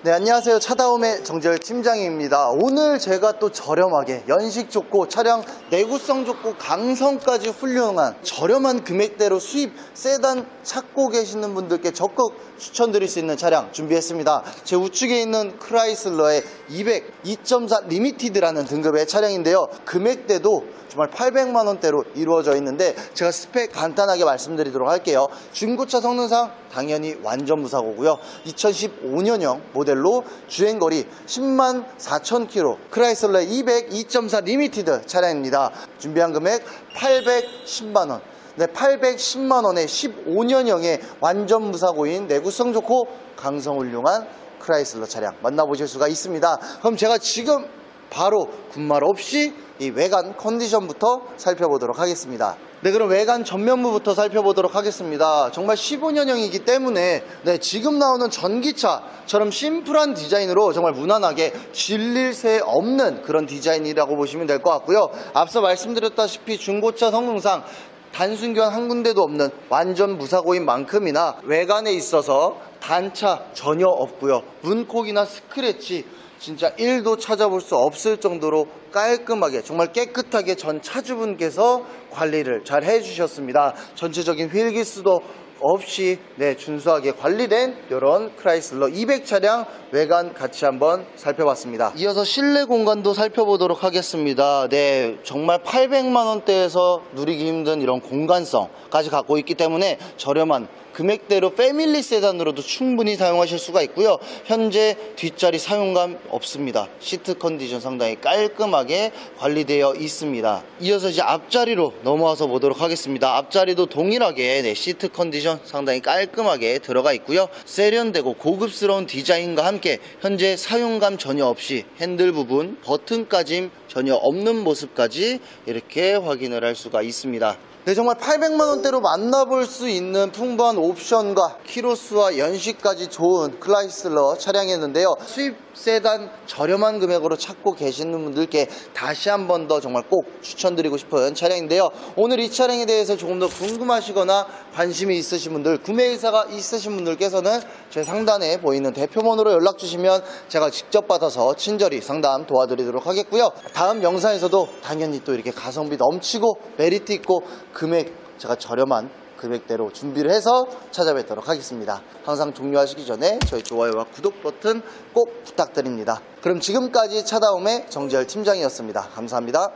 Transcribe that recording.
네, 안녕하세요. 차다움의 정재열 팀장입니다. 오늘 제가 또 저렴하게 연식 좋고 차량 내구성 좋고 강성까지 훌륭한 저렴한 금액대로 수입 세단 찾고 계시는 분들께 적극 추천드릴 수 있는 차량 준비했습니다. 제 우측에 있는 크라이슬러의 200 2.4 리미티드라는 등급의 차량인데요. 금액대도 정말 800만 원대로 이루어져 있는데 제가 스펙 간단하게 말씀드리도록 할게요. 중고차 성능상 당연히 완전 무사고고요. 2015년형 모델 로 주행거리 10만 4천 킬로 크라이슬러 200 2.4 리미티드 차량입니다. 준비한 금액 810만 원. 네, 810만 원에 15년형의 완전 무사고인 내구성 좋고 강성 훌륭한 크라이슬러 차량 만나보실 수가 있습니다. 그럼 제가 지금 바로 군말 없이 이 외관 컨디션부터 살펴보도록 하겠습니다. 네, 그럼 외관 전면부부터 살펴보도록 하겠습니다. 정말 15년형이기 때문에 네, 지금 나오는 전기차처럼 심플한 디자인으로 정말 무난하게 질릴 새 없는 그런 디자인이라고 보시면 될 것 같고요. 앞서 말씀드렸다시피 중고차 성능상 단순 교환 한 군데도 없는 완전 무사고인 만큼이나 외관에 있어서 단차 전혀 없고요. 문콕이나 스크래치 진짜 1도 찾아볼 수 없을 정도로 깔끔하게 정말 깨끗하게 전 차주분께서 관리를 잘 해주셨습니다. 전체적인 휠기스도 없이 네, 준수하게 관리된 이런 크라이슬러 200 차량 외관 같이 한번 살펴봤습니다. 이어서 실내 공간도 살펴보도록 하겠습니다. 네, 정말 800만 원대에서 누리기 힘든 이런 공간성까지 갖고 있기 때문에 저렴한 금액대로 패밀리 세단으로도 충분히 사용하실 수가 있고요. 현재 뒷자리 사용감 없습니다. 시트 컨디션 상당히 깔끔하게 관리되어 있습니다. 이어서 이제 앞자리로 넘어와서 보도록 하겠습니다. 앞자리도 동일하게 네, 시트 컨디 션 상당히 깔끔하게 들어가 있고요. 세련되고 고급스러운 디자인과 함께 현재 사용감 전혀 없이 핸들 부분 버튼까지 전혀 없는 모습까지 이렇게 확인을 할 수가 있습니다. 네, 정말 800만 원대로 만나볼 수 있는 풍부한 옵션과 키로수와 연식까지 좋은 클라이슬러 차량이었는데요. 수입 세단 저렴한 금액으로 찾고 계시는 분들께 다시 한 번 더 정말 꼭 추천드리고 싶은 차량인데요. 오늘 이 차량에 대해서 조금 더 궁금하시거나 관심이 있으신 분들, 구매 의사가 있으신 분들께서는 제 상단에 보이는 대표번호로 연락 주시면 제가 직접 받아서 친절히 상담 도와드리도록 하겠고요. 다음 영상에서도 당연히 또 이렇게 가성비 넘치고 메리트 있고 금액 제가 저렴한 금액대로 준비를 해서 찾아뵙도록 하겠습니다. 항상 종료하시기 전에 저희 좋아요와 구독 버튼 꼭 부탁드립니다. 그럼 지금까지 차다움의 정재열 팀장이었습니다. 감사합니다.